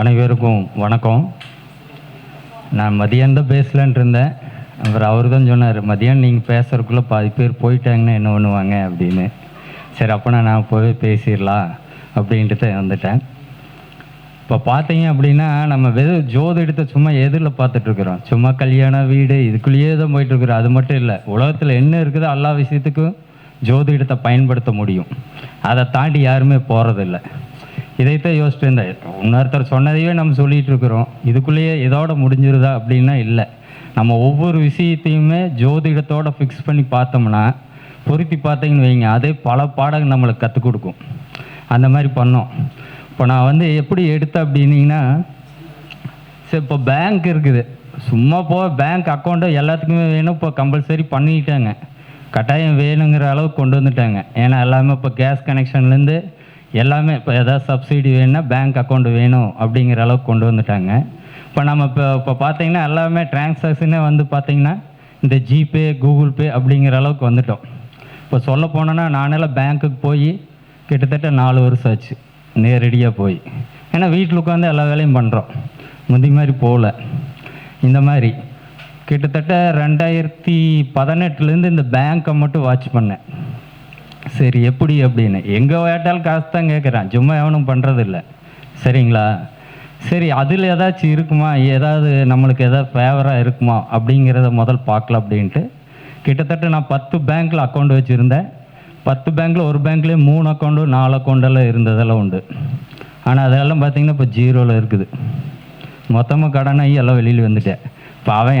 அனைவருக்கும் வணக்கம். நான் மதியம் தான் பேசலான்ட்டு இருந்தேன். அப்புறம் அவர் தான் சொன்னார் மதியம் நீங்கள் பேசுறதுக்குள்ளே பாதி பேர் போயிட்டாங்கன்னா என்ன பண்ணுவாங்க? அப்படின்னு. சரி அப்போனா நான் போய் பேசிடலாம் அப்படின்ட்டு தான் வந்துட்டேன். இப்போ பார்த்தீங்க அப்படின்னா நம்ம வெறும் ஜோதிடத்தை சும்மா எதில் பார்த்துட்ருக்குறோம் சும்மா கல்யாணம் வீடு இதுக்குள்ளேயே தான் போயிட்டுருக்குறோம் அது மட்டும் இல்லை உலகத்தில் என்ன இருக்குதோ எல்லா விஷயத்துக்கும் ஜோதிடத்தை பயன்படுத்த முடியும். அதை தாண்டி யாருமே போகிறதில்ல இதைத்தான் யோசிச்சுட்டு இருந்தேன் இன்னொருத்தர் சொன்னதையே நம்ம சொல்லிகிட்டு இருக்கிறோம் இதுக்குள்ளேயே இதோட முடிஞ்சிருதா அப்படின்னா இல்லை. நம்ம ஒவ்வொரு விஷயத்தையுமே ஜோதிடத்தோட ஃபிக்ஸ் பண்ணி பார்த்தோம்னா பொருத்தி பார்த்தீங்கன்னு வைங்க அதே பல பாடங்கள் நம்மளுக்கு கற்றுக் கொடுக்கும். அந்த மாதிரி பண்ணோம். இப்போ நான் வந்து எப்படி எடுத்தேன் அப்படின்னீங்கன்னா சரி இப்போ பேங்க் இருக்குது. சும்மா போ பேங்க் அக்கௌண்ட்டு எல்லாத்துக்குமே வேணும். இப்போ கம்பல்சரி பண்ணிட்டாங்க. கட்டாயம் வேணுங்கிற அளவுக்கு கொண்டு வந்துட்டாங்க. ஏன்னா எல்லாமே இப்போ கேஸ் கனெக்ஷன்லேருந்து எல்லாமே இப்போ எதாவது சப்சிடி வேணும்னா பேங்க் அக்கௌண்ட் வேணும் அப்படிங்கிற அளவுக்கு கொண்டு வந்துட்டாங்க. இப்போ நம்ம இப்போ இப்போ பார்த்தீங்கன்னா எல்லாமே டிரான்சாக்ஷனே வந்து பார்த்தீங்கன்னா இந்த ஜிபே கூகுள் பே அப்படிங்கிற அளவுக்கு வந்துட்டோம். இப்போ சொல்ல போனோன்னா நானெல்லாம் பேங்க்குக்கு போய் கிட்டத்தட்ட நாலு வருஷம் ஆச்சு. நேரடியாக போய். ஏன்னா வீட்டில் உட்காந்து எல்லா வேலையும் பண்ணுறோம் முந்தி மாதிரி போகல இந்த மாதிரி கிட்டத்தட்ட ரெண்டாயிரத்தி பதினெட்டுலேருந்து இந்த பேங்க்கை மட்டும் வாட்ச் பண்ணேன். சரி எப்படி அப்படின்னு? எங்கே கேட்டாலும் காசு தான் கேட்குறான் சும்மா எவனும் பண்ணுறதில்ல சரிங்களா? சரி அதில் ஏதாச்சும் இருக்குமா? ஏதாவது நம்மளுக்கு ஏதாவது ஃபேவராக இருக்குமா? அப்படிங்கிறத முதல் பார்க்கலாம் அப்படின்ட்டு. கிட்டத்தட்ட நான் பத்து பேங்க்கில் அக்கௌண்ட் வச்சுருந்தேன். பத்து பேங்க்கில் ஒரு பேங்க்லேயே மூணு அக்கௌண்ட்டு நாலு அக்கௌண்டெல்லாம் இருந்ததெல்லாம் உண்டு. ஆனால் அதெல்லாம் பார்த்தீங்கன்னா இப்போ ஜீரோவில் இருக்குது. மொத்தமாக கடனாகி எல்லாம் வெளியில் வந்துட்டேன். இப்போ அவன்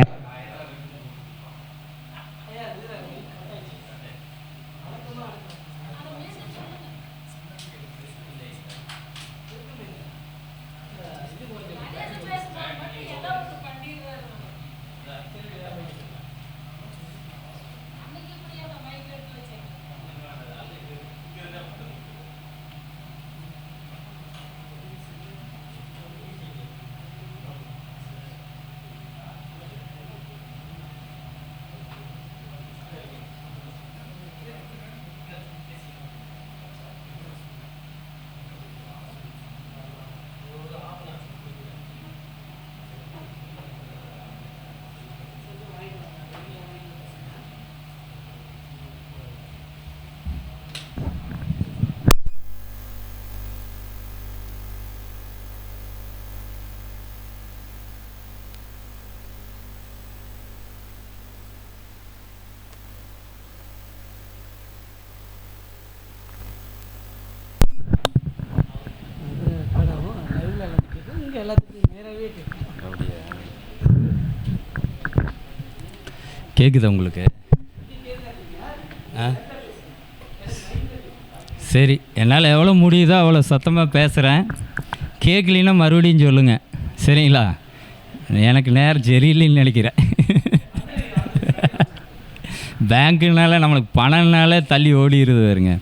இங்கே எல்லாத்துக்கும் நேராகவே கேட்கும் கேட்குதா உங்களுக்கு? ஆ? சரி என்னால் எவ்வளோ முடியுதோ அவ்வளோ சத்தமாக பேசுகிறேன் கேட்கலின்னா மறுபடியும் சொல்லுங்கள் சரிங்களா? எனக்கு நேரம் சரியில்லைன்னு நினைக்கிறேன். பேங்க்குனால நம்மளுக்கு பணம்னால தள்ளி ஓடிடுது வருங்க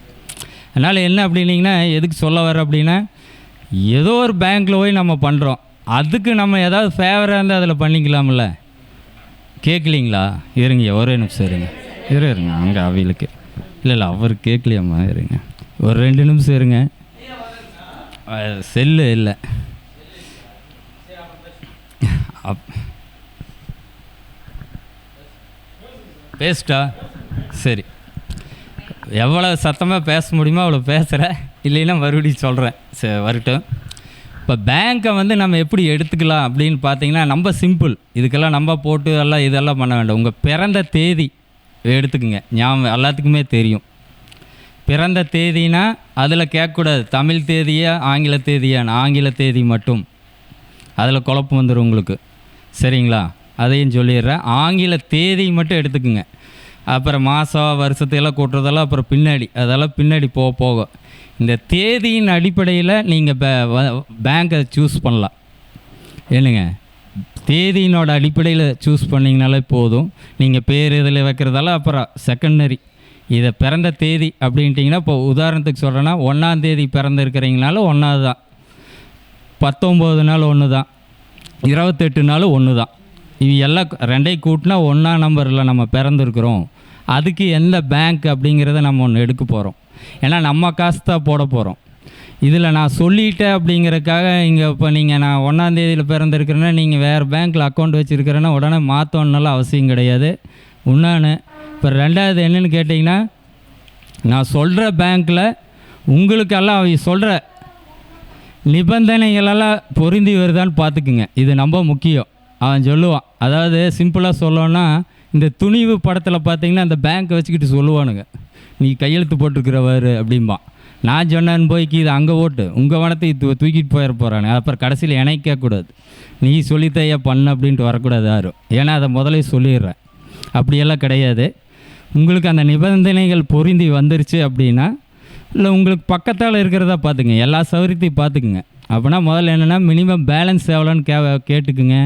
அதனால் என்ன அப்படின்னீங்கன்னா எதுக்கு சொல்ல வர அப்படின்னா ஏதோ ஒரு பேங்க்கில் போய் நம்ம பண்ணுறோம் அதுக்கு நம்ம ஏதாவது ஃபேவராக இருந்தால் அதில் பண்ணிக்கலாம்ல. கேட்கலீங்களா இருங்க ஒரே நிமிஷம் இருங்க. இரு இருங்க அங்கே அவைகளுக்கு இல்லை இல்லை அவர் கேட்கலையாம்மா இருங்க. ஒரு ரெண்டு நிமிஷம் இருங்க. செல்லு இல்லை. அப் பேசிட்டா? சரி. எவ்வளோ சத்தமாக பேச முடியுமோ அவ்வளோ பேசுகிறேன் இல்லைன்னா மறுபடியும் சொல்கிறேன் சரி வரட்டும். இப்போ பேங்க்கை வந்து நம்ம எப்படி எடுத்துக்கலாம் அப்படின்னு பார்த்தீங்கன்னா நம்ம சிம்பிள் இதுக்கெல்லாம் நம்ம போட்டு எல்லாம் இதெல்லாம் பண்ண வேண்டாம். உங்கள் பிறந்த தேதி எடுத்துக்குங்க. ஞாபகம் எல்லாத்துக்குமே தெரியும். பிறந்த தேதினா அதில் கேட்கக்கூடாது. தமிழ் தேதியா ஆங்கில தேதியான்னு ஆங்கில தேதி மட்டும். அதில் குழப்பம் வந்துடும் உங்களுக்கு. சரிங்களா? அதையும் சொல்லிடுறேன். ஆங்கில தேதி மட்டும் எடுத்துக்குங்க. அப்புறம் மாதம் வருஷத்தையெல்லாம் கூட்டுறதெல்லாம் அப்புறம் பின்னாடி அதெல்லாம் பின்னாடி போக போக இந்த தேதியின் அடிப்படையில் நீங்கள் பேங்க்கை சூஸ் பண்ணலாம். என்னங்க? தேதியினோட அடிப்படையில் சூஸ் பண்ணிங்கனாலே போதும். நீங்கள் பேர் இதில் வைக்கிறதெல்லாம் அப்புறம் செகண்டரி இதை பிறந்த தேதி அப்படின்ட்டிங்கன்னா இப்போ உதாரணத்துக்கு சொல்கிறேன்னா ஒன்றாம் தேதி பிறந்திருக்கிறீங்கனால ஒன்றாவது தான் பத்தொம்போது நாள் ஒன்று தான் இருபத்தெட்டு நாள் ஒன்று தான் இது எல்லாம் ரெண்டையும் கூட்டினா ஒன்றா நம்பரில் நம்ம பிறந்திருக்கிறோம். அதுக்கு எந்த பேங்க் அப்படிங்கிறத நம்ம ஒன்று எடுக்க போகிறோம் ஏன்னா நம்ம காசு தான் போட போகிறோம் இதில் நான் சொல்லிட்டேன் அப்படிங்கறக்காக இங்கே இப்போ நீங்கள் நான் ஒன்றாந்தேதியில் பிறந்திருக்கிறேன்னா நீங்கள் வேறு பேங்க்கில் அக்கௌண்ட் வச்சுருக்கிறேன்னா உடனே மாற்றணுன்னாலும் அவசியம் கிடையாது. இன்னொன்று இப்போ ரெண்டாவது என்னென்னு கேட்டிங்கன்னா நான் சொல்கிற பேங்க்கில் உங்களுக்கெல்லாம் அவங்க சொல்கிற நிபந்தனைகளெல்லாம் பொருந்தி வருதான்னு பார்த்துக்குங்க. இது ரொம்ப முக்கியம். அவன் சொல்லுவான். அதாவது சிம்பிளாக சொல்லணும்னா இந்த துணிவு படத்தில் பார்த்தீங்கன்னா அந்த பேங்க்கை வச்சுக்கிட்டு சொல்லுவானுங்க. நீ கையெழுத்து போட்டிருக்கிறவர் அப்படிம்பான். நான் சொன்னேன்னு போய்க்கு இது அங்கே ஓட்டு. உங்கள் வனத்தை தூ தூக்கிட்டு போயிட போகிறானு அப்புறம் கடைசியில் இணைக்கக்கூடாது நீ சொல்லித்தையா பண்ண அப்படின்ட்டு வரக்கூடாது யாரும். ஏன்னா அதை முதலே சொல்லிடுறேன். அப்படியெல்லாம் கிடையாது. உங்களுக்கு அந்த நிபந்தனைகள் பொருந்தி வந்துருச்சு அப்படின்னா இல்லை உங்களுக்கு பக்கத்தால் இருக்கிறதா பார்த்துங்க எல்லா சௌகரியத்தையும் பார்த்துக்குங்க அப்படின்னா முதல்ல என்னென்னா மினிமம் பேலன்ஸ் எவ்வளோன்னு கே கேட்டுக்குங்க.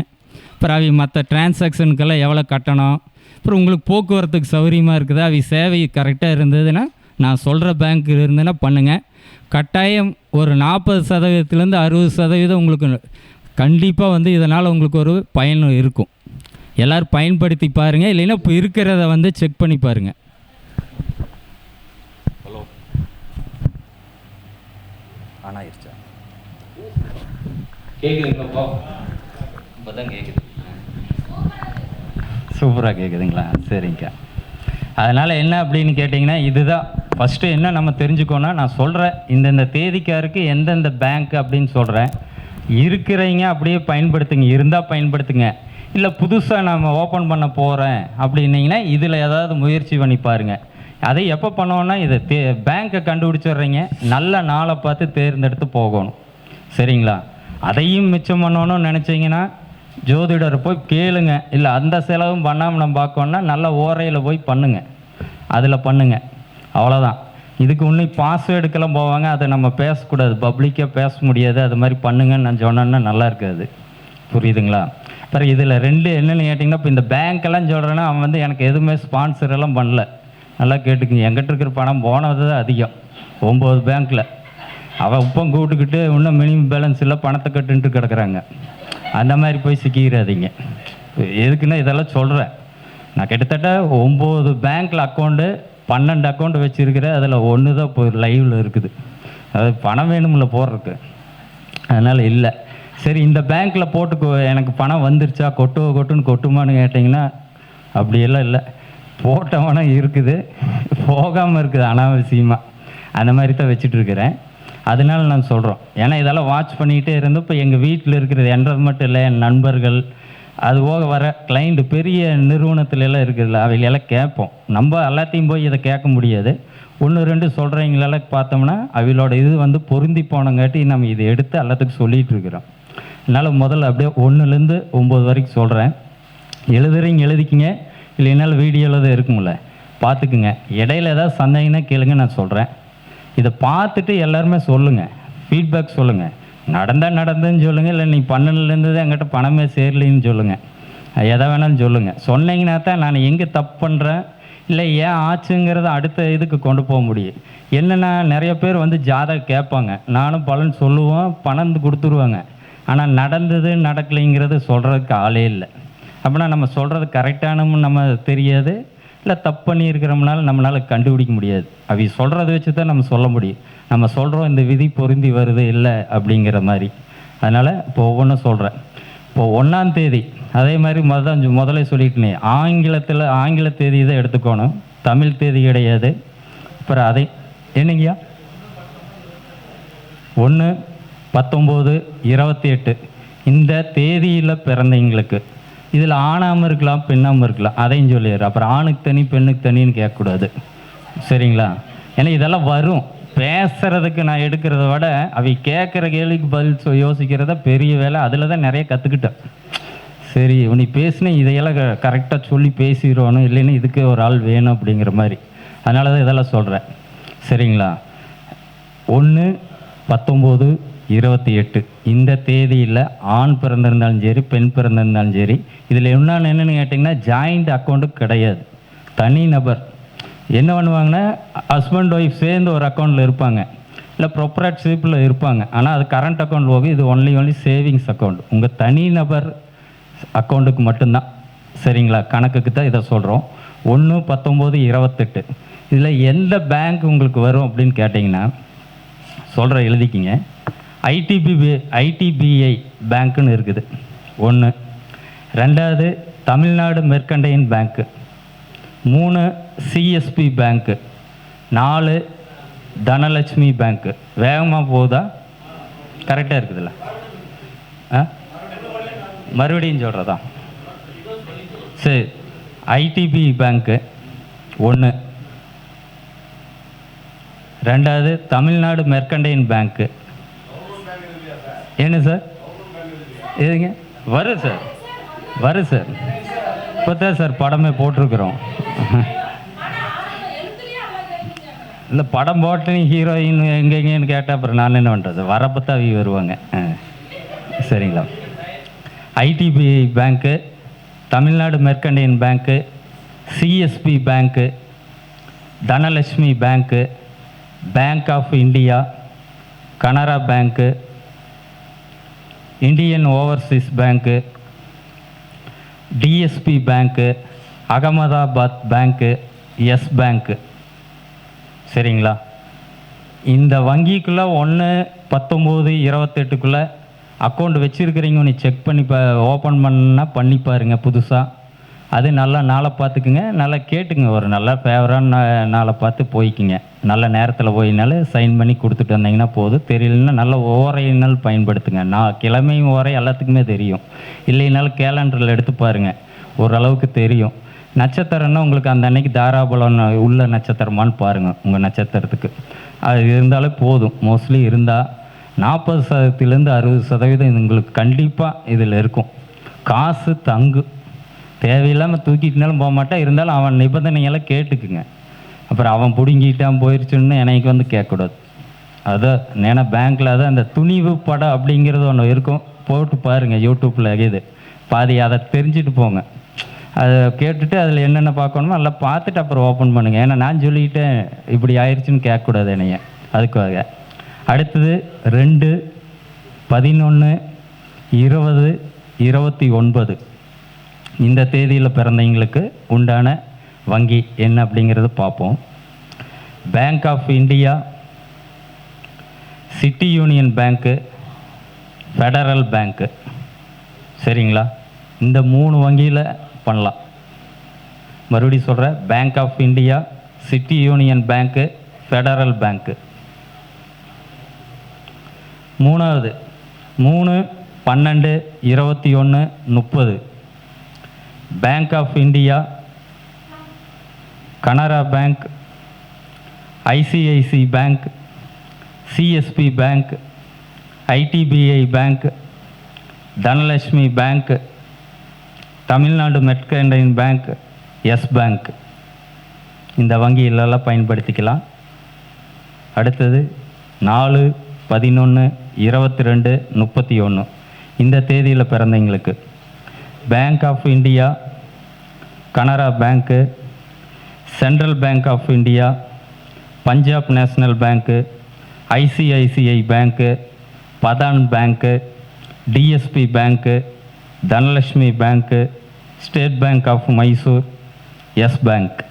அப்புறம் அவங்க மற்ற டிரான்சாக்ஷனுக்கெல்லாம் எவ்வளோ கட்டணும்? அப்புறம் உங்களுக்கு போக்குவரத்துக்கு சௌகரியமாக இருக்குதா? அவங்க சேவை கரெக்டாக இருந்ததுன்னா நான் சொல்கிற பேங்க் இருந்ததுன்னா பண்ணுங்கள் கட்டாயம் ஒரு நாற்பது சதவீதத்துலேருந்து அறுபது சதவீதம் உங்களுக்கு கண்டிப்பாக வந்து இதனால் உங்களுக்கு ஒரு பயன் இருக்கும். எல்லோரும் பயன்படுத்தி பாருங்கள் இல்லைன்னா இப்போ இருக்கிறத வந்து செக் பண்ணி பாருங்கள் ஆனாயிருச்சா கேட்குதுங்களாப்பா இப்போ தான் கேட்குது சூப்பராக கேட்குதுங்களா சரிங்க. அதனால் என்ன அப்படின்னு கேட்டிங்கன்னா இதுதான். ஃபஸ்ட்டு என்ன நம்ம தெரிஞ்சுக்கோன்னா நான் சொல்கிறேன் இந்தந்த தேதிக்காருக்கு எந்தெந்த பேங்க் அப்படின்னு சொல்கிறேன் இருக்கிறவங்க அப்படியே பயன்படுத்துங்க. இருந்தால் பயன்படுத்துங்க. இல்லை புதுசாக நம்ம ஓப்பன் பண்ண போகிறேன் அப்படின்னிங்கன்னா இதில் ஏதாவது முயற்சி பண்ணி பாருங்கள் அதை எப்போ பண்ணோன்னா இதை தே பேங்க்கை கண்டுபிடிச்சிடுறீங்க. நல்ல நாளை பார்த்து தேர்ந்தெடுத்து போகணும். சரிங்களா? அதையும் மிச்சம் பண்ணணும்னு நினச்சிங்கன்னா ஜோதிடர் போய் கேளுங்க. இல்லை அந்த செலவும் பண்ணாமல் நம்ம பார்க்கணுன்னா நல்ல ஓரையில் போய் பண்ணுங்க. அதில் பண்ணுங்க. அவ்வளோதான் இதுக்கு இன்னும் பாஸ்வேர்டுக்கெல்லாம் போவாங்க. அதை நம்ம பேசக்கூடாது. பப்ளிக்காக பேச முடியாது. அது மாதிரி பண்ணுங்கன்னு நான் சொன்னேன்னா நல்லா இருக்காது. புரியுதுங்களா? அப்புறம் இதில் ரெண்டு என்னென்னு கேட்டிங்கன்னா இப்போ இந்த பேங்க்கெல்லாம் சொல்கிறேன்னா அவன் வந்து எனக்கு எதுவுமே ஸ்பான்சர் எல்லாம் பண்ணல. நல்லா கேட்டுக்குங்க. எங்கிட்ட இருக்கிற பணம் போனது தான் அதிகம். ஒம்பது பேங்க்கில் அவன் உப்பம் கூட்டுக்கிட்டு இன்னும் மினிமம் பேலன்ஸ் இல்லை பணத்தை கட்டுன்ட்டு கிடக்குறாங்க. அந்த மாதிரி போய் சிக்கிக்கிறாதீங்க. எதுக்குன்னா இதெல்லாம் சொல்கிறேன் நான் கிட்டத்தட்ட ஒம்பது பேங்க்கில் அக்கௌண்ட்டு பன்னெண்டு அக்கௌண்ட் வச்சுருக்கிறேன். அதில் ஒன்று தான் இப்போ லைவில் இருக்குது. அது பணம் வேணும்ல போடுறதுக்கு. அதனால் இல்லை. சரி இந்த பேங்க்கில் போட்டு எனக்கு பணம் வந்துருச்சா? கொட்டு கொட்டுன்னு கொட்டுமான்னு கேட்டிங்கன்னா அப்படியெல்லாம் இல்லை. போட்டவனும் இருக்குது. போகாமல் இருக்குது அனாவசியமாக அந்த மாதிரி தான் வச்சுட்டுருக்கிறேன் அதனால நான் சொல்கிறோம் ஏன்னா இதெல்லாம் வாட்ச் பண்ணிக்கிட்டே இருந்து இப்போ எங்கள் வீட்டில் இருக்கிறது என்றது மட்டும் இல்லை என் நண்பர்கள் அது போக வர கிளைண்ட்டு பெரிய நிறுவனத்துல எல்லாம் இருக்குதுல்ல அவைகள் கேட்போம். நம்ம எல்லாத்தையும் போய் இதை கேட்க முடியாது. ஒன்று ரெண்டு சொல்கிறவங்களெல்லாம் பார்த்தோம்னா அவளோட இது வந்து பொருந்தி போனங்காட்டி நம்ம இதை எடுத்து எல்லாத்துக்கும் சொல்லிகிட்டு இருக்கிறோம். அதனால் முதல்ல அப்படியே ஒன்றுலேருந்து ஒம்பது வரைக்கும் சொல்கிறேன் எழுதுறீங்க எழுதிக்கிங்க. இல்லைனாலும் வீடியோவில் தான் இருக்கும்ல. பார்த்துக்குங்க. இடையில ஏதாவது சந்தேகம்னா கேளுங்க நான் சொல்கிறேன் இதை பார்த்துட்டு எல்லாருமே சொல்லுங்கள் ஃபீட்பேக் சொல்லுங்கள் நடந்தால் நடந்ததுன்னு சொல்லுங்கள் இல்லை நீ பண்ணலேருந்து என்கிட்ட பணமே சேரலைன்னு சொல்லுங்கள் எதை வேணாலும் சொல்லுங்கள் சொன்னீங்கன்னா தான் நான் எங்கே தப்பு பண்ணுறேன் இல்லை ஏன் ஆச்சுங்கிறத அடுத்த இதுக்கு கொண்டு போக முடியும். என்னென்னா நிறைய பேர் வந்து ஜாதகம் கேட்பாங்க. நானும் பலன் சொல்லுவோம் பணம் கொடுத்துருவாங்க. ஆனால் நடந்தது நடக்கலைங்கிறது சொல்கிறதுக்கு ஆளே இல்லை. அப்படின்னா நம்ம சொல்கிறது கரெக்டானமும் நம்ம தெரியாது. இல்லை தப்பு பண்ணியிருக்கிறோம்னால நம்மளால் கண்டுபிடிக்க முடியாது. அவி சொல்கிறத வச்சு தான் நம்ம சொல்ல முடியும். நம்ம சொல்கிறோம் இந்த விதி பொருந்தி வருது இல்லை அப்படிங்கிற மாதிரி. அதனால் இப்போ ஒவ்வொன்றும் சொல்கிறேன் இப்போ ஒன்றாம் தேதி அதே மாதிரி மொதல் முதல்ல சொல்லிட்டேனே. ஆங்கிலத்தில் ஆங்கில தேதி தான் எடுத்துக்கணும். தமிழ் தேதி கிடையாது. அப்புறம் அதை என்னங்கய்யா? ஒன்று பத்தொம்போது இருபத்தி எட்டு. இந்த தேதியில் பிறந்தவங்களுக்கு இதில் ஆணாமல் இருக்கலாம் பெண்ணாமல் இருக்கலாம். அதையும் சொல்லிடுறேன் அப்புறம் ஆணுக்கு தனி பெண்ணுக்கு தனின்னு கேட்கக்கூடாது. சரிங்களா? ஏன்னா இதெல்லாம் வரும். பேசுறதுக்கு நான் எடுக்கிறத விட அவை கேட்குற கேள்விக்கு பதில் யோசிக்கிறத பெரிய வேலை. அதில் தான் நிறைய கற்றுக்கிட்டேன் சரி நீ பேசினேன் இதையெல்லாம் கரெக்டாக சொல்லி பேசிடுவோணும் இல்லைன்னு இதுக்கு ஒரு ஆள் வேணும் அப்படிங்கிற மாதிரி. அதனால தான் இதெல்லாம் சொல்கிறேன் சரிங்களா? ஒன்று பத்தொம்போது இருபத்தி எட்டு. இந்த தேதியில் ஆண் பிறந்திருந்தாலும் சரி பெண் பிறந்திருந்தாலும் சரி இதில் இன்னொன்று என்னென்னு கேட்டிங்கன்னா ஜாயிண்ட் அக்கௌண்ட்டு கிடையாது. தனி நபர். என்ன பண்ணுவாங்கன்னா ஹஸ்பண்ட் ஒய்ஃப் சேர்ந்து ஒரு அக்கௌண்ட்டில் இருப்பாங்க. இல்லை ப்ரொப்ரேட்ஷிப்பில் இருப்பாங்க. ஆனால் அது கரண்ட் அக்கௌண்ட் போகும் இது ஒன்லி ஒன்லி சேவிங்ஸ் அக்கௌண்ட் உங்கள் தனி நபர் அக்கௌண்ட்டுக்கு மட்டும்தான். சரிங்களா? கணக்குக்கு தான் இதை சொல்கிறோம் ஒன்று பத்தொம்போது இருபத்தெட்டு. இதில் எந்த பேங்க் உங்களுக்கு வரும் அப்படின்னு கேட்டிங்கன்னா சொல்கிற எழுதிக்கிங்க. ஐடிபிபி ஐடிபிஐ பேங்க்குன்னு இருக்குது. ஒன்று ரெண்டாவது தமிழ்நாடு மெர்கண்டைன் பேங்க்கு. மூணு சிஎஸ்பி பேங்க்கு. நாலு தனலட்சுமி பேங்க்கு. வேகமாக போகுதா? கரெக்டாக இருக்குதுல்ல. ஆ? மறுபடியும் சொல்கிறதா சரி. IDB bank. ஒன்று ரெண்டாவது தமிழ்நாடு மெர்கண்டைன் பேங்க்கு. என்ன சார்? எதுங்க? வரும் சார். வரும் சார். இப்போ தான் சார் படமே போட்டிருக்கிறோம். இல்லை படம் போட்டு ஹீரோயின் எங்கெங்கன்னு கேட்டால் அப்புறம் நான் என்ன பண்ணுறது வரப்போ தான் அவங்க வருவாங்க. ஆ. சரிங்களா. IDBI bank Tamil Nadu mercantile bank CSB bank Dhanalakshmi bank bank of India Canara bank Indian overseas bank DSB bank Ahmedabad bank yes bank சரிங்களா? இந்த வங்கிக்குள்ளே ஒன்று பத்தொம்போது இருபத்தெட்டுக்குள்ளே அக்கௌண்ட் வச்சுருக்கிறீங்க நீ செக் பண்ணி பா ஓப்பன் பண்ணால் பண்ணி பாருங்கள் புதுசாக அது நல்லா நாளை பார்த்துக்குங்க. நல்லா கேட்டுங்க ஒரு நல்லா ஃபேவரான நாளை பார்த்து போய்க்குங்க. நல்ல நேரத்தில் போயினாலும் சைன் பண்ணி கொடுத்துட்டு வந்தீங்கன்னா போதும். தெரியலன்னா நல்ல ஓரையினால் பயன்படுத்துங்க. நான் கிழமையும் ஓரை எல்லாத்துக்குமே தெரியும். இல்லைனாலும் கேலண்டரில் எடுத்து பாருங்கள் ஓரளவுக்கு தெரியும். நட்சத்திரம்னா உங்களுக்கு அந்த அன்னைக்கு தாராபலம் உள்ள நட்சத்திரமான்னு பாருங்கள் உங்கள் நட்சத்திரத்துக்கு. அது இருந்தாலே போதும். மோஸ்ட்லி இருந்தால் நாற்பது சதவீதத்துலேருந்து அறுபது சதவீதம் உங்களுக்கு கண்டிப்பாக இதில் இருக்கும். காசு தங்கு. தேவையில்லாமல் தூக்கிட்டுனாலும் போக மாட்டேன் இருந்தாலும் அவன் நிபந்தனையெல்லாம் கேட்டுக்குங்க. அப்புறம் அவன் பிடுங்கிட்டான் போயிடுச்சுன்னு எனக்கு வந்து கேட்கக்கூடாது. அதுதான் ஏன்னா பேங்க்கில் அதான் அந்த துணிவு படம் அப்படிங்கிறது ஒன்று இருக்கும். போட்டு பாருங்கள் யூடியூப்பில் இது. பாதி அதை தெரிஞ்சுட்டு போங்க. அதை கேட்டுட்டு அதில் என்னென்ன பார்க்கணுமோ எல்லாம் பார்த்துட்டு அப்புறம் ஓப்பன் பண்ணுங்கள் ஏன்னா நான் சொல்லிக்கிட்டேன் இப்படி ஆயிடுச்சுன்னு கேட்கக்கூடாது என்னைய. அதுக்காக. அடுத்தது ரெண்டு பதினொன்று இருபது இருபத்தி ஒன்பது. இந்த தேதியில் பிறந்தவங்களுக்கு உண்டான வங்கி என்ன அப்படிங்கிறது பார்ப்போம். Bank of India city union bank federal bank சரிங்களா? இந்த மூணு வங்கியில் பண்ணலாம். மறுபடியும் சொல்கிறேன் bank of India city union bank federal bank மூணாவது மூணு பன்னெண்டு இருபத்தி ஒன்று முப்பது. Bank of India Canara bank ICIC bank CSB bank IDBI bank Dhanalakshmi bank Tamil Nadu mercantile bank yes bank இந்த வங்கியிலெல்லாம் பயன்படுத்திக்கலாம். அடுத்தது நாலு பதினொன்று இருபத்தி ரெண்டு முப்பத்தி ஒன்று இந்த தேதியில் பிறந்தவங்களுக்கு. Bank of India Canara bank central bank of India Punjab national bank ICICI bank Bandhan bank DSB bank Dhanalakshmi bank state bank of Mysore yes bank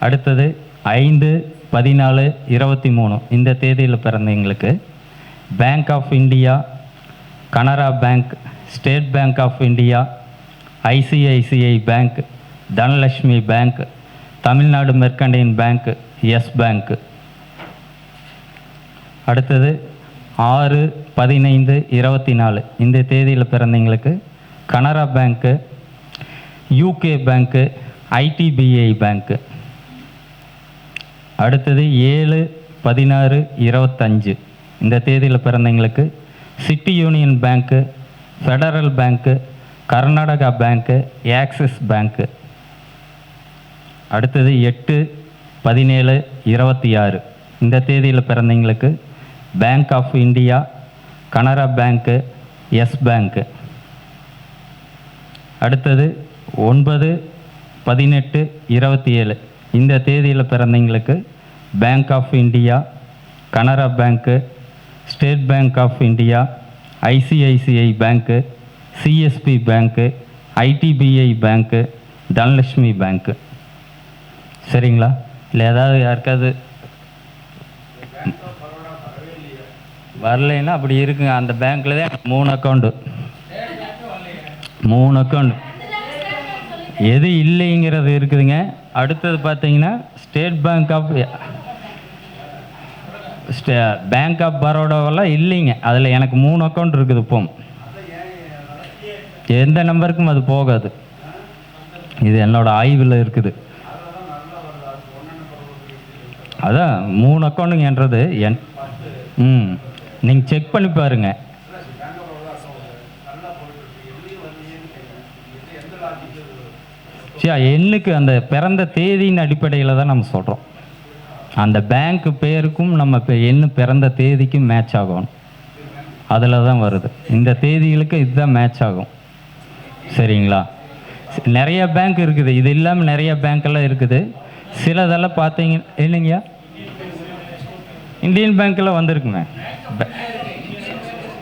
அடுத்தது ஐந்து பதினாலு இருபத்தி மூணு. இந்த தேதியில் பிறந்தவங்களுக்கு bank of India Canara bank state bank of India ICICI bank Dhanalakshmi bank Tamil Nadu mercantile bank yes bank. அடுத்தது ஆறு பதினைந்து இருபத்தி நாலு இந்த தேதியில் பிறந்தவங்களுக்கு Canara bank UK bank IDBI bank அடுத்தது ஏழு பதினாறு இருபத்தஞ்சு. இந்த தேதியில் பிறந்தவங்களுக்கு city union bank federal bank Karnataka bank axis bank. அடுத்தது எட்டு பதினேழு இருபத்தி ஆறு. இந்த தேதியில் பிறந்தவங்களுக்கு bank of India Canara bank yes bank. அடுத்தது ஒன்பது பதினெட்டு இருபத்தி ஏழு. இந்த தேதியில் பிறந்தவங்களுக்கு bank of India Canara bank state bank of India ICICI bank CSB bank IDBI bank Dhanalakshmi bank. சரிங்களா? இல்லை ஏதாவது யாருக்காவது வரலைன்னா அப்படி இருக்குங்க. அந்த பேங்க்கில் தான் மூணு அக்கௌண்ட்டு மூணு அக்கௌண்ட் எது இல்லைங்கிறது இருக்குதுங்க. அடுத்தது பார்த்தீங்கன்னா state bank of state bank of பரோடாவெல்லாம் இல்லைங்க. அதில் எனக்கு மூணு அக்கௌண்ட் இருக்குது இப்போ எந்த நம்பருக்கும் அது போகாது. இது என்னோடய ஆய்வில் இருக்குது. அதான் மூணு அக்கௌண்ட்டுங்கன்றது என் ம் நீங்கள் செக் பண்ணி பாருங்க. சரி எண்ணுக்கு அந்த பிறந்த தேதியின் அடிப்படையில் தான் நம்ம சொல்கிறோம் அந்த பேங்க் பேருக்கும் நம்ம இப்போ பிறந்த தேதிக்கும் மேட்ச் ஆகணும் அதில் தான் வருது. இந்த தேதிகளுக்கு இதுதான் மேட்ச் ஆகும். சரிங்களா? நிறைய பேங்க் இருக்குது. இது இல்லாமல் நிறைய பேங்க்கெல்லாம் இருக்குது. சிலதெல்லாம் பார்த்தீங்க இல்லைங்கய்யா இந்தியன் பேங்க்கில் வந்திருக்குங்க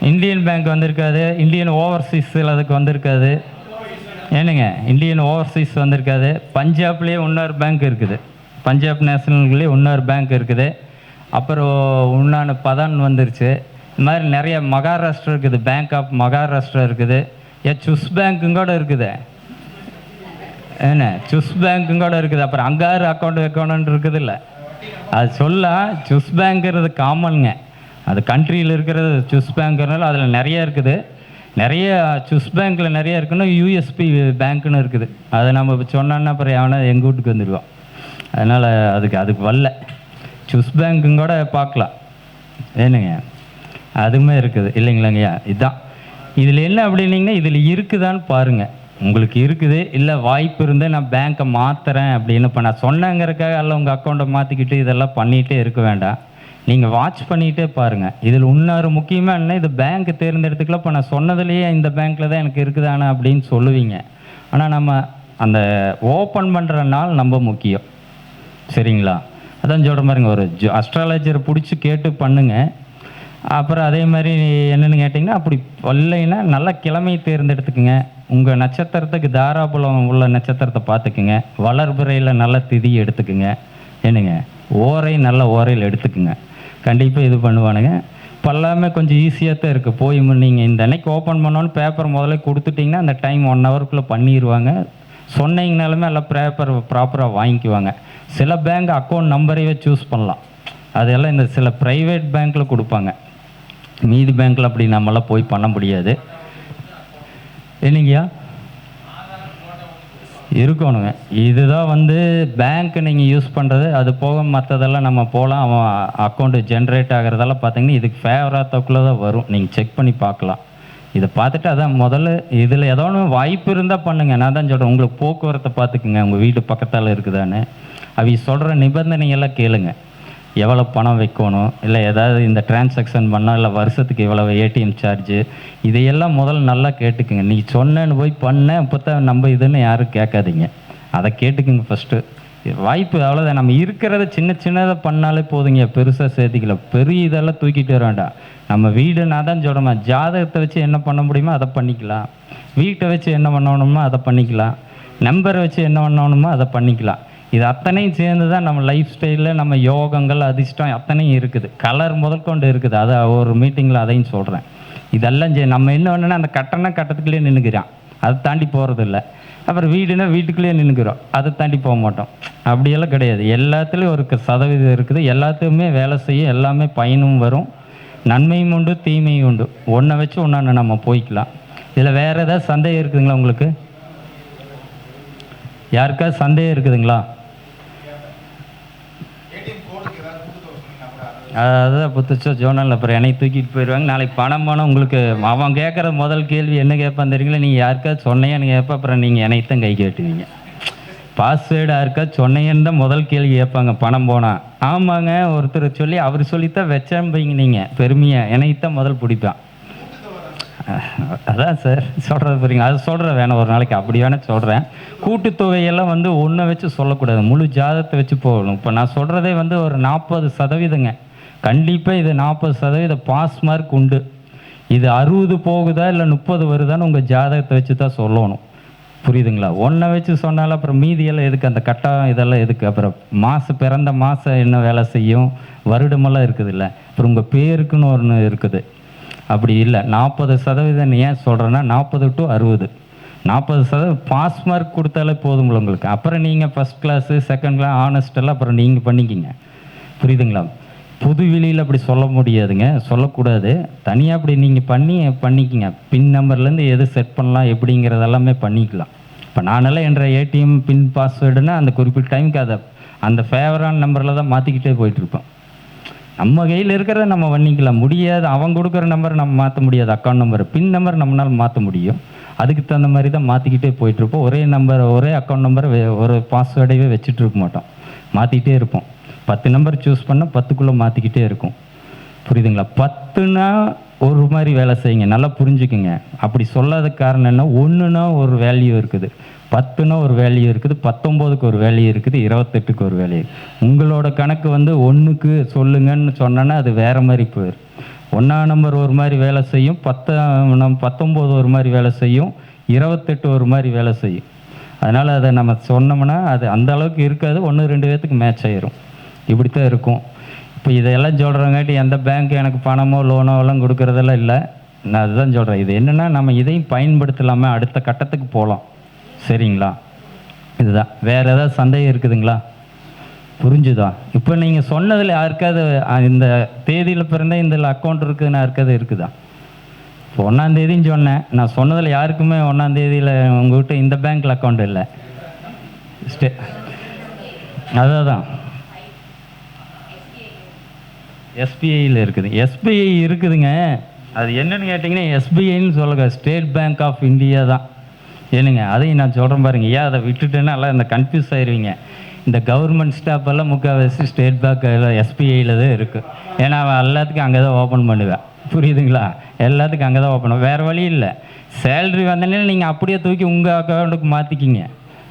இந்தியன் பேங்க் வந்திருக்காது. இந்தியன் ஓவர்சீஸ் அதுக்கு வந்திருக்காது. ஏனுங்க இந்தியன் ஓவர்சீஸ் வந்திருக்காது. பஞ்சாப்லேயே இன்னொரு பேங்க் இருக்குது. பஞ்சாப் நேஷனல்லேயே இன்னொரு பேங்க் இருக்குது. அப்புறம் இன்னொன்று பதான் வந்துருச்சு. இந்த மாதிரி நிறைய மகாராஷ்டிரா இருக்குது. பேங்க் ஆஃப் மகாராஷ்டிரா இருக்குது. ஏ சுஸ் பேங்க்குங்க கூட இருக்குது. என்ன? சுஸ் பேங்க்கும் கூட இருக்குது. அப்புறம் அங்காறு அக்கௌண்ட் அக்கௌண்ட் இருக்குது இல்லை? அது சொல்ல சுஸ் பேங்க்கிறது காமனுங்க அது கண்ட்ரியில் இருக்கிறது சுஸ் பேங்க்னால அதில் நிறைய இருக்குது. நிறைய சுஸ் பேங்க்கில் நிறைய இருக்குன்னா யூஎஸ்பி பேங்க்னு இருக்குது. அதை நம்ம சொன்னோன்னா அப்புறம் எவனா எங்கள் வீட்டுக்கு வந்துடுவோம் அதனால் அதுக்கு அதுக்கு வரல. சுஸ் பேங்க்கும் கூட பார்க்கலாம். ஏனுங்க அதுவுமே இருக்குது. இல்லைங்களாங்கய்யா? இதுதான் இதில் என்ன அப்படின்னீங்கன்னா இதில் இருக்குதான்னு பாருங்கள் உங்களுக்கு இருக்குது இல்லை வாய்ப்பு இருந்து நான் பேங்க்கை மாற்றுறேன் அப்படின்னு. இப்போ நான் சொன்னேங்கிறக்காக எல்லாம் உங்கள் அக்கௌண்ட்டை மாற்றிக்கிட்டு இதெல்லாம் பண்ணிகிட்டே இருக்க வேண்டாம். நீங்கள் வாட்ச் பண்ணிகிட்டே பாருங்கள் இதில் இன்னொரு முக்கியமாக என்ன இது பேங்க் தேர்ந்தெடுத்துக்கலாம் இப்போ நான் சொன்னதுலேயே இந்த பேங்க்கில் தான் எனக்கு இருக்குதானே அப்படின்னு சொல்லுவீங்க. ஆனால் நம்ம அந்த ஓப்பன் பண்ணுற நாள் ரொம்ப முக்கியம். சரிங்களா? அதான் சொல்கிற மாதிரிங்க ஒரு ஜோ அஸ்ட்ராலஜரை பிடிச்சி கேட்டு பண்ணுங்க. அப்புறம் அதே மாதிரி என்னென்னு கேட்டிங்கன்னா அப்படி வரலைன்னா நல்ல கிழமை தேர்ந்தெடுத்துக்குங்க. உங்கள் நட்சத்திரத்துக்கு தாராபுலம் உள்ள நட்சத்திரத்தை பார்த்துக்குங்க. வளர்பிறையில் நல்ல திதி எடுத்துக்குங்க. என்னங்க? ஓரை நல்ல ஓரையில் எடுத்துக்குங்க. கண்டிப்பாக இது பண்ணுவானுங்க. இப்போ எல்லாமே கொஞ்சம் ஈஸியாக தான் இருக்குது போய் நீங்கள் இந்த அன்னைக்கு ஓப்பன் பண்ணோன்னு பேப்பர் முதல்ல கொடுத்துட்டிங்கன்னா அந்த டைம் ஒன் ஹவருக்குள்ளே பண்ணிடுவாங்க சொன்னீங்கனாலுமே எல்லாம் பேப்பர் ப்ராப்பராக வாங்கிக்குவாங்க. சில பேங்க் அக்கௌண்ட் நம்பரையே சூஸ் பண்ணலாம். அதெல்லாம் இந்த சில ப்ரைவேட் பேங்க்கில் கொடுப்பாங்க. மீதி பேங்க்கில் அப்படி நம்மளாம் போய் பண்ண முடியாது. என்னங்கய்யா? இருக்கணுங்க. இதுதான் வந்து பேங்க் நீங்கள் யூஸ் பண்ணுறது அது போக மற்றதெல்லாம் நம்ம போகலாம் அவன் அக்கௌண்ட்டு ஜென்ரேட் ஆகிறதெல்லாம் பார்த்தீங்கன்னா இதுக்கு ஃபேவராக தான் வரும். நீங்கள் செக் பண்ணி பார்க்கலாம். இதை பார்த்துட்டு அதான் முதல்ல இதில் ஏதோ ஒன்று வாய்ப்பு இருந்தால் பண்ணுங்க. நான் தான் சொல்கிறேன் உங்களுக்கு போக்குவரத்தை பார்த்துக்குங்க. உங்கள் வீடு பக்கத்தால் இருக்குதான்னு. அவங்க சொல்கிற நிபந்தனையெல்லாம் கேளுங்க. எவ்வளோ பணம் வைக்கணும்? இல்லை ஏதாவது இந்த டிரான்சாக்ஷன் பண்ணால் இல்லை வருஷத்துக்கு இவ்வளவு ஏடிஎம் சார்ஜு இதையெல்லாம் முதல்ல நல்லா கேட்டுக்குங்க. நீ சொன்னேன்னு போய் பண்ணேன் இப்போ தான் நம்ம இதுன்னு யாரும் கேட்காதீங்க. அதை கேட்டுக்குங்க ஃபஸ்ட்டு வாய்ப்பு அவ்வளோதான் நம்ம இருக்கிறத சின்ன சின்னதாக பண்ணாலே போதுங்க. பெருசாக சேர்த்திக்கல. பெரிய இதெல்லாம் தூக்கிட்டு வர வேண்டாம் நம்ம வீடு நான் தான் சொல்கிறேன் ஜாதகத்தை வச்சு என்ன பண்ண முடியுமோ அதை பண்ணிக்கலாம். வீட்டை வச்சு என்ன பண்ணணுமோ அதை பண்ணிக்கலாம். நம்பரை வச்சு என்ன பண்ணணுமோ அதை பண்ணிக்கலாம். இது அத்தனையும் சேர்ந்து தான் நம்ம லைஃப் ஸ்டைலில் நம்ம யோகங்கள் அதிர்ஷ்டம் அத்தனையும் இருக்குது. கலர் முதற்கொண்டு இருக்குது. அதை ஒரு மீட்டிங்கில் அதையும் சொல்கிறேன் இதெல்லாம் சே நம்ம என்ன ஒன்றுனா அந்த கட்டணம் கட்டத்துக்குள்ளேயே நின்றுக்கிறான் அதை தாண்டி போகிறதில்ல அப்புறம் வீடுனா வீட்டுக்குள்ளேயே நின்றுக்கிறோம் அதை தாண்டி போக மாட்டோம். அப்படியெல்லாம் கிடையாது. எல்லாத்துலேயும் ஒரு சதவீதம் இருக்குது. எல்லாத்துக்குமே வேலை செய்யும். எல்லாமே பயனும் வரும். நன்மையும் உண்டு தீமையும் உண்டு. ஒன்றை வச்சு ஒன்று நம்ம போய்க்கலாம். இதில் வேறு ஏதாவது சந்தேகம் இருக்குதுங்களா உங்களுக்கு? யாருக்காவது சந்தேகம் இருக்குதுங்களா? அதான் புத்துச்சோ ஜோனல் அப்புறம் என்னை தூக்கிட்டு போயிடுவாங்க நாளைக்கு பணம் போனால் உங்களுக்கு அவன் கேட்குற முதல் கேள்வி என்ன கேட்பான் தெரியுங்களா? நீங்கள் யாருக்காவது சொன்னையான்னு கேட்ப அப்புறம் நீங்கள் என்னைத்தான் கை கேட்டுவீங்க. பாஸ்வேர்டு யாருக்காவது சொன்னையன்னு தான் முதல் கேள்வி கேட்பாங்க பணம் போனால் ஆமாங்க ஒருத்தர் சொல்லி அவர் சொல்லித்தான் வச்சம்பீங்க நீங்கள் பெருமையாக என்னைத்தான் முதல் பிடிப்பான். அதான் சார் சொல்கிறது புரியுங்க. அது சொல்கிறேன் வேணாம் ஒரு நாளைக்கு அப்படி வேணால் சொல்கிறேன் கூட்டுத்தொகையெல்லாம் வந்து ஒன்றை வச்சு சொல்லக்கூடாது. முழு ஜாதத்தை வச்சு போகணும். இப்போ நான் சொல்கிறதே வந்து ஒரு நாற்பது சதவீதங்க. கண்டிப்பாக இது நாற்பது சதவீத பாஸ் மார்க் உண்டு. இது அறுபது போகுதா இல்லை முப்பது வருதான்னு உங்கள் ஜாதகத்தை வச்சு தான் சொல்லணும். புரியுதுங்களா? ஒன்றை வச்சு சொன்னாலும் அப்புறம் மீதியெல்லாம் எதுக்கு? அந்த கட்டம் இதெல்லாம் எதுக்கு? அப்புறம் மாதம் பிறந்த மாதம் என்ன வேலை செய்யும்? வருடமெல்லாம் இருக்குது இல்லை அப்புறம் உங்கள் பேருக்குன்னு ஒன்று இருக்குது. அப்படி இல்லை. நாற்பது சதவீதம் ஏன் சொல்கிறேன்னா நாற்பது டு அறுபது. நாற்பது சதவீதம் பாஸ் மார்க் கொடுத்தாலே போதுங்களா உங்களுக்கு. அப்புறம் நீங்கள் ஃபஸ்ட் கிளாஸு செகண்ட் கிளாஸ் ஆனஸ்டெல்லாம் அப்புறம் நீங்கள் பண்ணிக்கிங்க. புரியுதுங்களா? புது வெளியில் அப்படி சொல்ல முடியாதுங்க. சொல்லக்கூடாது. தனியாக அப்படி நீங்கள் பண்ணி பண்ணிக்கிங்க. பின் நம்பர்லேருந்து எது செட் பண்ணலாம் எப்படிங்கிறது எல்லாமே பண்ணிக்கலாம். இப்போ நானெல்லாம் என்ற ஏடிஎம் பின் பாஸ்வேர்டுனால் அந்த குறிப்பிட்ட டைமுக்கு அதை அந்த ஃபேவரான நம்பரில் தான் மாற்றிக்கிட்டே போயிட்டுருப்போம் நம்ம கையில் இருக்கிறத நம்ம பண்ணிக்கலாம். முடியாது. அவன் கொடுக்குற நம்பர் நம்ம மாற்ற முடியாது. அக்கௌண்ட் நம்பர் பின் நம்பர் நம்மளால் மாற்ற முடியும். அதுக்கு தகுந்த மாதிரி தான் மாற்றிக்கிட்டே போயிட்டுருப்போம் ஒரே நம்பர் ஒரே அக்கௌண்ட் நம்பர் ஒரு பாஸ்வேர்டையே வச்சுட்டு இருக்க மாட்டோம். மாற்றிக்கிட்டே இருப்போம். பத்து நம்பர் சூஸ் பண்ணால் பத்துக்குள்ளே மாற்றிக்கிட்டே இருக்கும். புரியுதுங்களா? பத்துனா ஒரு மாதிரி வேலை செய்யுங்க. நல்லா புரிஞ்சுக்குங்க. அப்படி சொல்லாத காரணம் என்ன? ஒன்றுனா ஒரு வேல்யூ இருக்குது. பத்துனா ஒரு வேல்யூ இருக்குது. பத்தொம்போதுக்கு ஒரு வேல்யூ இருக்குது. இருபத்தெட்டுக்கு ஒரு வேல்யூ உங்களோட கணக்கு வந்து ஒன்றுக்கு சொல்லுங்கன்னு சொன்னோன்னா அது வேறு மாதிரி போயிடும் ஒன்றாம் நம்பர் ஒரு மாதிரி வேலை செய்யும். பத்த நம் பத்தொம்போது ஒரு மாதிரி வேலை செய்யும். இருபத்தெட்டு ஒரு மாதிரி வேலை செய்யும். அதனால் அதை நம்ம சொன்னோம்னா அது அந்த அளவுக்கு இருக்காது. ஒன்று ரெண்டு பேர்த்துக்கு மேட்ச் ஆயிரும். இப்படி தான் இருக்கும். இப்போ இதெல்லாம் சொல்கிறங்காட்டி எந்த பேங்க் எனக்கு பணமோ லோனோ எல்லாம் கொடுக்குறதெல்லாம் இல்லை. நான் அதுதான் சொல்கிறேன் இது என்னென்னா நம்ம இதையும் பயன்படுத்தலாமல் அடுத்த கட்டத்துக்கு போகலாம் சரிங்களா? இதுதான். வேறு ஏதாவது சந்தேகம் இருக்குதுங்களா? புரிஞ்சுதா? இப்போ நீங்கள் சொன்னதில் யாருக்காவது இந்த தேதியில் பிறந்த இந்த அக்கௌண்ட் இருக்குதுன்னு யாருக்காவது இருக்குதா? இப்போ ஒன்றாந்தேதின்னு சொன்னேன். நான் சொன்னதில் யாருக்குமே ஒன்றாந்தேதியில் உங்கள்கிட்ட இந்த பேங்க்கில் அக்கௌண்ட் இல்லை. ஸ்டே அதான் எஸ்பிஐயில் இருக்குது. எஸ்பிஐ இருக்குதுங்க. அது என்னன்னு கேட்டிங்கன்னா எஸ்பிஐன்னு சொல்லுங்க. ஸ்டேட் பேங்க் ஆஃப் இந்தியா தான். ஏனுங்க அதையும் நான் சொல்கிறேன் பாருங்க. ஏன் அதை விட்டுட்டேன்னா எல்லாம் இந்த கன்ஃபியூஸ் ஆயிடுவீங்க இந்த கவர்மெண்ட் ஸ்டாஃப் எல்லாம் முக்கால்வாசி ஸ்டேட் பேங்க் எஸ்பிஐயில் தான் இருக்குது ஏன்னா அவன் எல்லாத்துக்கும் அங்கே தான் ஓப்பன் பண்ணுவேன் புரியுதுங்களா? எல்லாத்துக்கும் அங்கே தான் ஓப்பன் வேறு வழி இல்லை. சேல்ரி வந்தனே நீங்கள் அப்படியே தூக்கி உங்கள் அக்கௌண்ட்டுக்கு மாற்றிக்கிங்க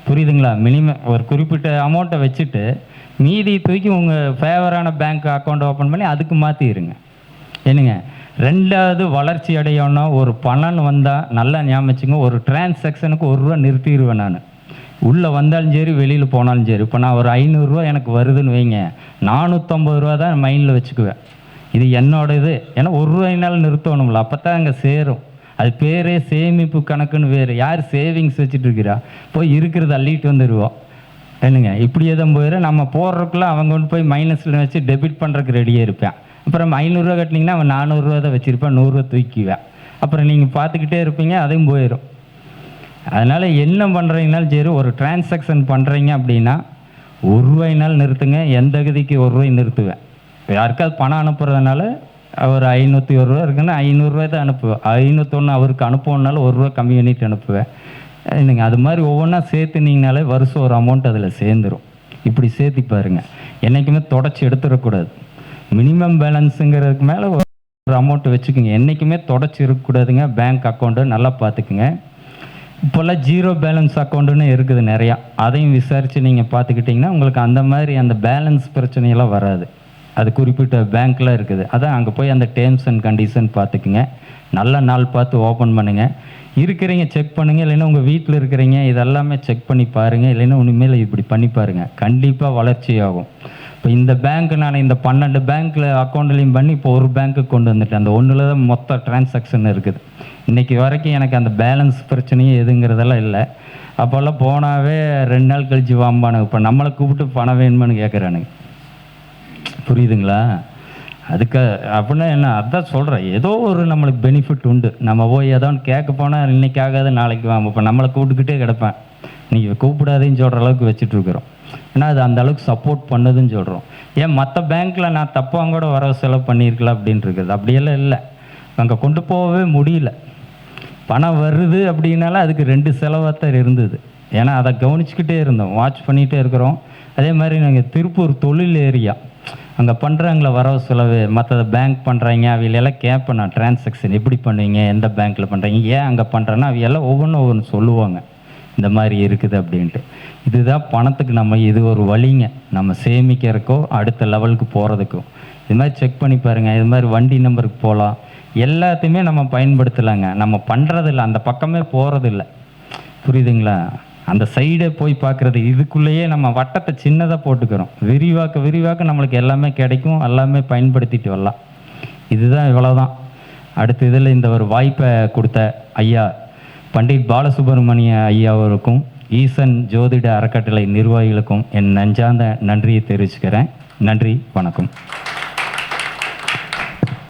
புரியுதுங்களா? மினிமம் ஒரு குறிப்பிட்ட அமௌண்ட்டை வச்சுட்டு மீதி தூக்கி உங்கள் ஃபேவரான பேங்க் அக்கௌண்ட் ஓப்பன் பண்ணி அதுக்கு மாற்றிடுங்க என்னங்க? ரெண்டாவது வளர்ச்சி அடையணும்னா ஒரு பணம் வந்தால் நல்லா ஞாபகம் ஒரு டிரான்சாக்ஷனுக்கு ஒரு ரூபா நிறுத்திடுவேன் நான். உள்ளே வந்தாலும் சரி வெளியில் போனாலும் சரி. இப்போ நான் ஒரு ஐநூறுரூவா எனக்கு வருதுன்னு வைங்க. நானூற்றம்பது ரூபா தான் மைண்டில் வச்சுக்குவேன். இது என்னோட இது. ஏன்னா ஒரு ரூபாயினாலும் நிறுத்தணும்ல. அப்போ தான் அங்கே சேரும். அது பேரே சேமிப்பு கணக்குன்னு வேறு. யார் சேவிங்ஸ் வச்சுட்டு இருக்கிறா? போய் இருக்கிறத அள்ளிட்டு வந்துடுவோம் என்னங்க இப்படியே தான் போயிடும் நம்ம போடுறதுக்குள்ள அவங்க கொண்டு போய் மைனஸில் வச்சு டெபிட் பண்ணுறதுக்கு ரெடியாக இருப்பேன். அப்புறம் ஐநூறுரூவா கட்டினீங்கன்னா அவன் நானூறுரூவா தான் வச்சுருப்பேன். நூறுரூவா தூக்கிவேன் அப்புறம் நீங்கள் பார்த்துக்கிட்டே இருப்பீங்க அதுவும் போயிடும் அதனால் என்ன பண்ணுறீங்கனாலும் சரி ஒரு டிரான்சாக்ஷன் பண்ணுறீங்க அப்படின்னா ஒரு ரூபாய்னாலும் நிறுத்துங்க. எந்த கதிக்கு ஒரு ரூபாய் நிறுத்துவேன். யாருக்காவது பணம் அனுப்புறதுனால ஒரு ஐநூற்றி ஒரு ரூபா இருக்குன்னா ஐநூறுரூவா தான் அனுப்புவேன். ஐநூற்றொன்று அவருக்கு அனுப்புவோம்னாலும் ஒரு ரூபா கம்மி பண்ணிட்டு அனுப்புவேன். நீங்கள் அது மாதிரி ஒவ்வொன்றா சேர்த்துனீங்கனாலே வருஷம் ஒரு அமௌண்ட் அதில் சேர்ந்துரும். இப்படி சேர்த்தி பாருங்க. என்றைக்குமே தொடச்சி எடுத்துடக்கூடாது. மினிமம் பேலன்ஸுங்கிறதுக்கு மேலே ஒரு அமௌண்ட் வச்சுக்கோங்க. என்றைக்குமே தொடச்சி இருக்கக்கூடாதுங்க. பேங்க் அக்கௌண்ட்டு நல்லா பார்த்துக்குங்க. இப்போல்லாம் ஜீரோ பேலன்ஸ் அக்கௌண்ட்டுன்னு இருக்குது நிறையா. அதையும் விசாரித்து நீங்கள் பார்த்துக்கிட்டிங்கன்னா உங்களுக்கு அந்த மாதிரி அந்த பேலன்ஸ் பிரச்சனையெல்லாம் வராது. அது குறிப்பிட்ட பேங்க்கில் இருக்குது. அதான் அங்கே போய் அந்த டேர்ம்ஸ் அண்ட் கண்டிஷன் பார்த்துக்குங்க. நல்ல நாள் பார்த்து ஓப்பன் பண்ணுங்கள் இருக்கிறீங்க செக் பண்ணுங்கள் இல்லைன்னா உங்கள் வீட்டில் இருக்கிறீங்க இதெல்லாமே செக் பண்ணி பாருங்கள் இல்லைன்னா உண்மையில் இப்படி பண்ணி பாருங்கள் கண்டிப்பாக வளர்ச்சி ஆகும் இப்போ இந்த பேங்க் நான் இந்த பன்னெண்டு பேங்க்கில் அக்கௌண்ட்லேயும் பண்ணி இப்போ ஒரு பேங்க்குக்கு கொண்டு வந்துட்டேன். அந்த ஒன்றில் தான் மொத்த டிரான்சாக்ஷன் இருக்குது. இன்றைக்கி வரைக்கும் எனக்கு அந்த பேலன்ஸ் பிரச்சனையே எதுங்கிறதெல்லாம் இல்லை. அப்போல்லாம் போனாவே ரெண்டு நாள் கழிச்சு வாம்பானுங்க. இப்போ நம்மளை கூப்பிட்டு பணம் வேணுமான்னு கேட்குறானுங்க புரியுதுங்களா? அதுக்கு அப்படின்னா என்ன அதான் சொல்கிறேன் ஏதோ ஒரு நம்மளுக்கு பெனிஃபிட் உண்டு. நம்ம போய் ஏதோ ஒன்று கேட்க போனால் இன்னைக்காகாது நாளைக்கு வாங்க. இப்போ நம்மளை கூப்பிட்டுக்கிட்டே கிடப்பேன். நீங்கள் கூப்பிடாதேன்னு சொல்கிற அளவுக்கு வச்சுட்ருக்குறோம் ஏன்னா அது அந்த அளவுக்கு சப்போர்ட் பண்ணுதுன்னு சொல்கிறோம் ஏன் மற்ற பேங்க்கில் நான் தப்பாக கூட வர செலவு பண்ணியிருக்கலாம் அப்படின்ட்டு இருக்குது. அப்படியெல்லாம் இல்லை. அங்கே கொண்டு போகவே முடியல. பணம் வருது அப்படின்னால அதுக்கு ரெண்டு செலவாக தான் இருந்தது. ஏன்னா அதை கவனிச்சுக்கிட்டே இருந்தோம். வாட்ச் பண்ணிகிட்டே இருக்கிறோம். அதே மாதிரி நாங்கள் திருப்பூர் தொழில் ஏரியா. அங்கே பண்ணுறவங்கள வரவு செலவு மற்றது பேங்க் பண்ணுறாங்க அவையிலெல்லாம் கேட்பேன் நான் டிரான்சாக்ஷன் எப்படி பண்ணுவீங்க எந்த பேங்க்கில் பண்ணுறீங்க ஏன் அங்கே பண்ணுறேன்னா அவையெல்லாம் ஒவ்வொன்றும் ஒவ்வொன்று சொல்லுவாங்க. இந்த மாதிரி இருக்குது அப்படின்ட்டு. இதுதான் பணத்துக்கு நம்ம இது ஒரு வழிங்க. நம்ம சேமிக்கிறதுக்கோ அடுத்த லெவலுக்கு போகிறதுக்கும் இது மாதிரி செக் பண்ணி பாருங்கள் இது மாதிரி வண்டி நம்பருக்கு போகலாம் எல்லாத்தையுமே நம்ம பயன்படுத்தலாங்க. நம்ம பண்ணுறதில்ல அந்த பக்கமே போகிறதில்ல புரியுதுங்களா? அந்த சைடை போய் பார்க்குறது இதுக்குள்ளேயே நம்ம வட்டத்தை சின்னதாக போட்டுக்கிறோம். விரிவாக்க விரிவாக்க நம்மளுக்கு எல்லாமே கிடைக்கும் எல்லாமே பயன்படுத்திட்டு வரலாம். இதுதான் இவ்வளோதான் அடுத்த இதில் இந்த ஒரு வாய்ப்பை கொடுத்த ஐயா பண்டிட் பாலசுப்ரமணிய ஐயாவிற்கும் ஈசன் ஜோதிட அறக்கட்டளை நிர்வாகிகளுக்கும் என் நஞ்சார்ந்த நன்றியை தெரிவிச்சுக்கிறேன். நன்றி வணக்கம்.